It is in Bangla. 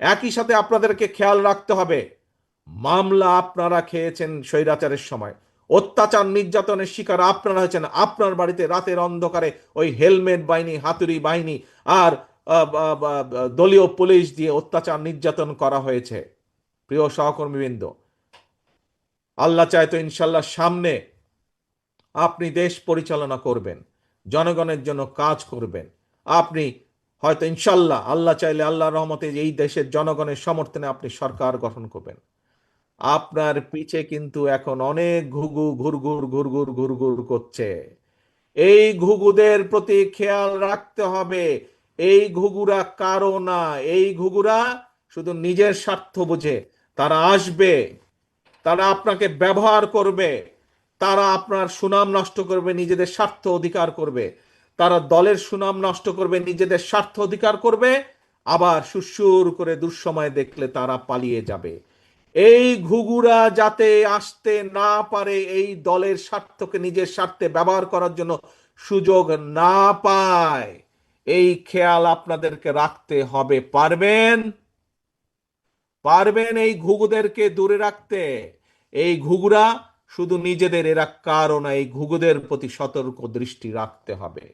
একই সাথে আপনাদেরকে খেয়াল রাখতে হবে। মামলা আপনারা খেয়েছেন স্বৈরাচারের সময়। অত্যাচার, নির্যাতনের শিকার আপনারা হয়েছেন আপনার বাড়িতে রাতের অন্ধকারে ওই হেলমেট বাহিনী, হাতুড়ি বাহিনী আর দলীয় পুলিশ দিয়ে অত্যাচার, নির্যাতন করা হয়েছে। প্রিয় সহকর্মীবৃন্দ, আল্লাহ চায় তো ইনশাল্লাহ সামনে আপনি দেশ পরিচালনা করবেন, জনগণের জন্য কাজ করবেন। আপনি হয়তো ইনশাল্লাহ আল্লাহ চাইলে আল্লাহ রহমতে এই দেশের জনগণের সমর্থনে আপনি সরকার গঠন করবেন। আপনার পিছে কিন্তু এখন অনেক ঘুঘু ঘুরঘুর ঘুরঘুর ঘুরঘুর করছে। এই ঘুঘুদের প্রতি খেয়াল রাখতে হবে। এই ঘুঘুরা কারও না, এই ঘুঘুরা শুধু নিজের স্বার্থ বুঝে। তারা আসবে, তারা আপনাকে ব্যবহার করবে, তারা আপনার সুনাম নষ্ট করবে, নিজেদের স্বার্থ অধিকার করবে। তারা দলের সুনাম নষ্ট করবে, নিজেদের স্বার্থ অধিকার করবে, আবার সুসুর করে দুঃসময় দেখলে তারা পালিয়ে যাবে। এই ঘুঘুরা যাতে আসতে না পারে, এই দলের স্বার্থকে নিজের স্বার্থে ব্যবহার করার জন্য সুযোগ না পায়, এই খেয়াল আপনাদেরকে রাখতে হবে। পারবেন? পারবেন এই ঘুঘুদেরকে দূরে রাখতে। এই ঘুঘুরা শুধু নিজেদের, এরা কারণ এই ঘুঘুদের প্রতি সতর্ক দৃষ্টি রাখতে হবে।